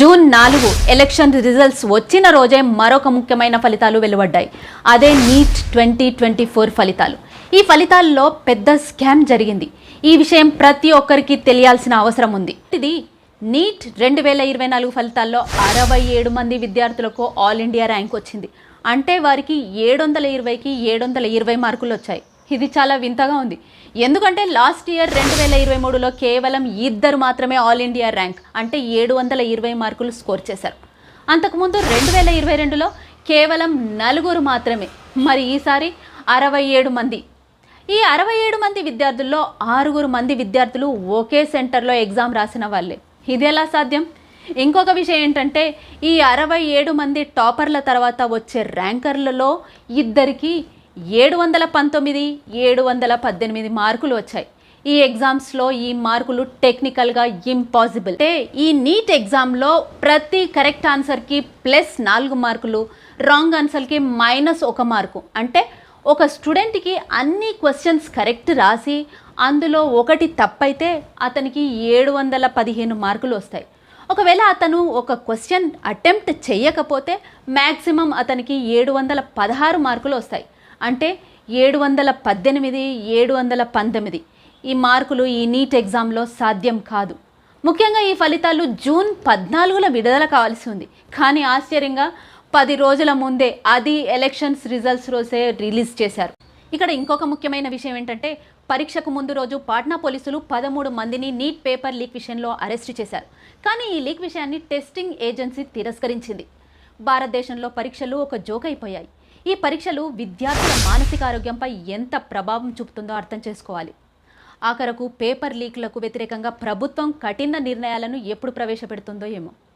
June నాలుగు election results వచ్చిన రోజే మరొక ముఖ్యమైన ఫలితాలు వెలువడ్డాయి. అదే నీట్ ట్వంటీ ట్వంటీ ఫోర్ ఫలితాలు. ఈ ఫలితాల్లో పెద్ద స్కామ్ జరిగింది. ఈ విషయం ప్రతి ఒక్కరికి తెలియాల్సిన అవసరం ఉంది. ఇది నీట్ రెండు వేల ఇరవై నాలుగు ఫలితాల్లో అరవై ఏడు మంది విద్యార్థులకు ఆల్ ఇండియా ర్యాంక్ వచ్చింది. అంటే వారికి ఏడు వందల ఇరవైకి ఏడు వందల ఇరవై మార్కులు వచ్చాయి. ఇది చాలా వింతగా ఉంది. ఎందుకంటే లాస్ట్ ఇయర్ రెండు వేల ఇరవై మూడులో కేవలం ఇద్దరు మాత్రమే ఆల్ ఇండియా ర్యాంక్ అంటే ఏడు వందల ఇరవై మార్కులు స్కోర్ చేశారు. అంతకుముందు రెండు వేల ఇరవై రెండులో కేవలం నలుగురు మాత్రమే మరి ఈసారి అరవై ఏడు మంది. ఈ అరవై ఏడు మంది విద్యార్థుల్లో ఆరుగురు మంది విద్యార్థులు ఒకే సెంటర్లో ఎగ్జామ్ రాసిన వాళ్ళే. ఇది ఎలా సాధ్యం? ఇంకొక విషయం ఏంటంటే ఈ అరవై ఏడు మంది టాపర్ల తర్వాత వచ్చే ర్యాంకర్లలో ఇద్దరికి ఏడు వందల పంతొమ్మిది ఏడు వందల పద్దెనిమిది మార్కులు వచ్చాయి. ఈ ఎగ్జామ్స్లో ఈ మార్కులు టెక్నికల్గా ఇంపాసిబుల్. అంటే ఈ నీట్ ఎగ్జామ్లో ప్రతి కరెక్ట్ ఆన్సర్కి ప్లస్ నాలుగు మార్కులు రాంగ్ ఆన్సర్కి మైనస్ ఒక మార్కు. అంటే ఒక స్టూడెంట్కి అన్ని క్వశ్చన్స్ కరెక్ట్ రాసి అందులో ఒకటి తప్పైతే అతనికి ఏడు వందల పదిహేను మార్కులు వస్తాయి. ఒకవేళ అతను ఒక క్వశ్చన్ అటెంప్ట్ చేయకపోతే మ్యాక్సిమం అతనికి ఏడు వందల పదహారు మార్కులు వస్తాయి. అంటే ఏడు వందల పద్దెనిమిది ఏడు వందల పంతొమ్మిది ఈ మార్కులు ఈ నీట్ ఎగ్జామ్లో సాధ్యం కాదు. ముఖ్యంగా ఈ ఫలితాలు జూన్ పద్నాలుగున విడుదల కావాల్సి ఉంది. కానీ ఆశ్చర్యంగా పది రోజుల ముందే అది ఎలక్షన్స్ రిజల్ట్స్ రోజే రిలీజ్ చేశారు. ఇక్కడ ఇంకొక ముఖ్యమైన విషయం ఏంటంటే పరీక్షకు ముందు రోజు పాట్నా పోలీసులు పదమూడు మందిని నీట్ పేపర్ లీక్ విషయంలో అరెస్ట్ చేశారు. కానీ ఈ లీక్ విషయాన్ని టెస్టింగ్ ఏజెన్సీ తిరస్కరించింది. భారతదేశంలో పరీక్షలు ఒక జోక్ అయిపోయాయి. ఈ పరీక్షలు విద్యార్థుల మానసిక ఆరోగ్యంపై ఎంత ప్రభావం చూపుతుందో అర్థం చేసుకోవాలి. ఆఖరకు పేపర్ లీక్లకు వ్యతిరేకంగా ప్రభుత్వం కఠిన నిర్ణయాలను ఎప్పుడు ప్రవేశపెడుతుందో ఏమో.